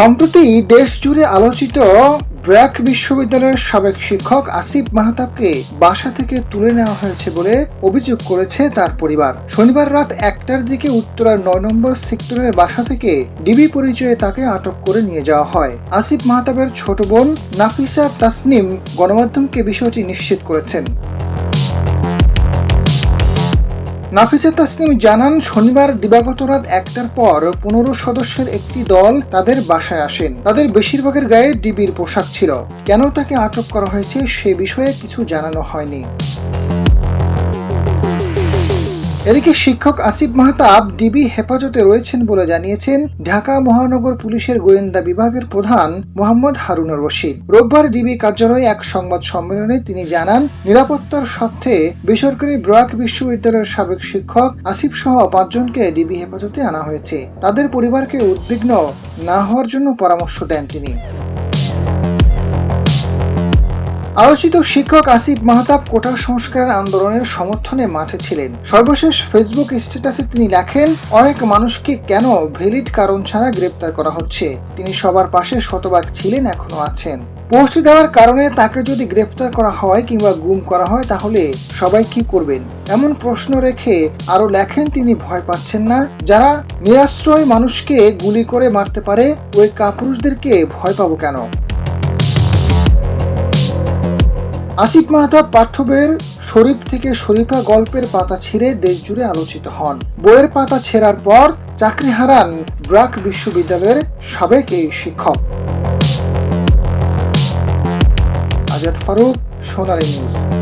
সম্প্রতি দেশ জুড়ে আলোচিত ব্র্যাক বিশ্ববিদ্যালয়ের সাবেক শিক্ষক আসিফ মাহতাবকে বাসা থেকে তুলে নেওয়া হয়েছে বলে অভিযোগ করেছে তার পরিবার। শনিবার রাত একটার দিকে উত্তরার নয় নম্বর সেক্টরের বাসা থেকে ডিবি পরিচয়ে তাকে আটক করে নিয়ে যাওয়া হয়। আসিফ মাহতাবের ছোট বোন নাফিসা তাসনিম গণমাধ্যমকে বিষয়টি নিশ্চিত করেছেন। নাফিসা তাসনিম জানান, শনিবার দিবাগত রাত একটার পর পনেরো সদস্যের একটি দল তাদের বাসায় আসেন। তাদের বেশিরভাগের গায়ে ডিবির পোশাক ছিল। কেন তাকে আটক করা হয়েছে সে বিষয়ে কিছু জানানো হয়নি। এদিকে শিক্ষক আসিফ মাহতাব ডিবি হেফাজতে রয়েছেন বলে জানিয়েছেন, ঢাকা মহানগর পুলিশের গোয়েন্দা বিভাগের প্রধান মোহাম্মদ হারুনুর রশিদ। রোববার ডিবি কার্যালয়ে এক সংবাদ সম্মেলনে তিনি জানান, নিরাপত্তার স্বার্থে বেসরকারি ব্র্যাক বিশ্ববিদ্যালয়ের সাবেক শিক্ষক আসিফ সহ পাঁচজনকে ডিবি হেফাজতে আনা হয়েছে। তাদের পরিবারকে উদ্বিগ্ন না হওয়ার জন্য পরামর্শ দেন তিনি। আলোচিত শিক্ষক আসিফ মাহতাব কোটা সংস্কারের আন্দোলনের সমর্থনে মাঠে ছিলেন। সর্বশেষ ফেসবুক স্ট্যাটাসে তিনি লেখেন, অনেক মানুষকে কেন ভ্যালিড কারণ ছাড়া গ্রেপ্তার করা হচ্ছে? তিনি সবার পাশে শতভাগ ছিলেন, এখনও আছেন। পোস্ট দেওয়ার কারণে তাকে যদি গ্রেপ্তার করা হয় কিংবা গুম করা হয়, তাহলে সবাই কি করবেন? এমন প্রশ্ন রেখে আরও লেখেন, তিনি ভয় পাচ্ছেন না। যারা নিরাশ্রয় মানুষকে গুলি করে মারতে পারে, ওই কাপুরুষদেরকে ভয় পাবো কেন? আসিফ মাহতাব পাঠ্যবইয়ের শরীফ থেকে শরীফা গল্পের পাতা ছিঁড়ে দেশ জুড়ে আলোচিত হন। বইয়ের পাতা ছেঁড়ার পর চাকরি হারান ব্রাক বিশ্ববিদ্যালয়ের সাবেক এই শিক্ষক। আজাদ ফারুক, সোনালী নিউজ।